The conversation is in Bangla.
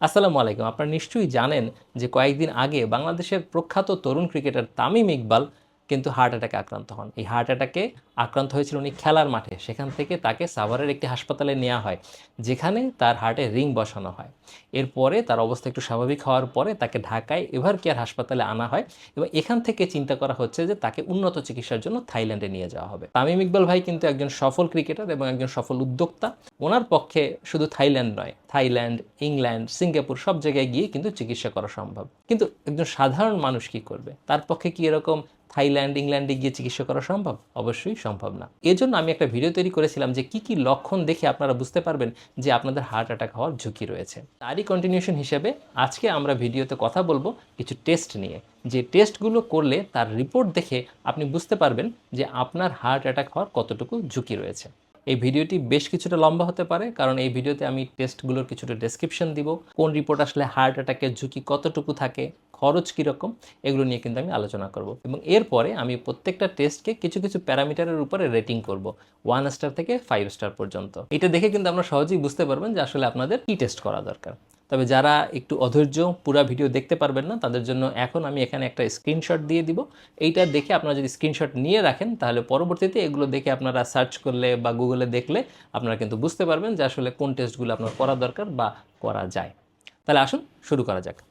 আসসালামু আলাইকুম। আপনারা নিশ্চয়ই জানেন যে কয়েকদিন আগে বাংলাদেশের প্রখ্যাত তরুণ ক্রিকেটার তামিম ইকবাল কিন্তু হার্ট অ্যাটাকে আক্রান্ত হন। এই হার্ট অ্যাটাকে আক্রান্ত হয়েছিল উনি খেলার মাঠে। সেখান থেকে তাকে সাভারের একটি হাসপাতালে নেওয়া হয়, যেখানে তার হার্টে রিং বসানো হয়। এরপরে তার অবস্থা একটু স্বাভাবিক হওয়ার পরে তাকে ঢাকায় এভার কেয়ার হাসপাতালে আনা হয় এবং এখান থেকে চিন্তা করা হচ্ছে যে তাকে উন্নত চিকিৎসার জন্য থাইল্যান্ডে নিয়ে যাওয়া হবে। তামিম ইকবাল ভাই কিন্তু একজন সফল ক্রিকেটার এবং একজন সফল উদ্যোক্তা। ওনার পক্ষে শুধু থাইল্যান্ড নয় থাইল্যান্ড, ইংল্যান্ড, সিঙ্গাপুর সব জায়গায় গিয়ে কিন্তু চিকিৎসা করা সম্ভব। কিন্তু একজন সাধারণ মানুষ কি করবে? তার পক্ষে কি এরকম থাইল্যান্ড, ইংল্যান্ডে গিয়ে চিকিৎসা করা সম্ভব? অবশ্যই সম্ভব না। এজন্য আমি একটা ভিডিও তৈরি করেছিলাম যে কি কি লক্ষণ দেখে আপনারা বুঝতে পারবেন যে আপনাদের হার্ট অ্যাটাক হওয়ার ঝুঁকি রয়েছে। তারই কন্টিনিউশন হিসেবে আজকে আমরা ভিডিওতে কথা বলব কিছু টেস্ট নিয়ে। যে টেস্টগুলো করলে তার রিপোর্ট দেখে আপনি বুঝতে পারবেন যে আপনার হার্ট অ্যাটাক হওয়ার কতটুকু ঝুঁকি রয়েছে। এই ভিডিওটি বেশ কিছুটা লম্বা হতে পারে, কারণ এই ভিডিওতে আমি টেস্টগুলোর কিছুটা ডেসক্রিপশন দিব, কোন রিপোর্ট আসলে হার্ট অ্যাটাকের ঝুঁকি কতটুকু থাকে, খরচ কীরকম, এগুলো নিয়ে কিন্তু আমি আলোচনা করব। এবং এরপরে আমি প্রত্যেকটা টেস্টকে কিছু কিছু প্যারামিটারের উপরে রেটিং করব ওয়ান স্টার থেকে ফাইভ স্টার পর্যন্ত। এটা দেখে কিন্তু আমরা সহজেই বুঝতে পারবেন যে আসলে আপনাদের কী টেস্ট করা দরকার। তবে যারা একটু অধৈর্য, পুরা ভিডিও দেখতে পারবেন না, তাদের জন্য এখন আমি এখানে একটা স্ক্রিনশট দিয়ে দিব। এইটা দেখে আপনারা যদি স্ক্রিনশট নিয়ে রাখেন, তাহলে পরবর্তীতে এগুলো দেখে আপনারা সার্চ করলে বা গুগলে দেখলে আপনারা কিন্তু বুঝতে পারবেন যে আসলে কোন টেস্টগুলো আপনার করা দরকার বা করা যায়। তাহলে আসুন, শুরু করা যাক।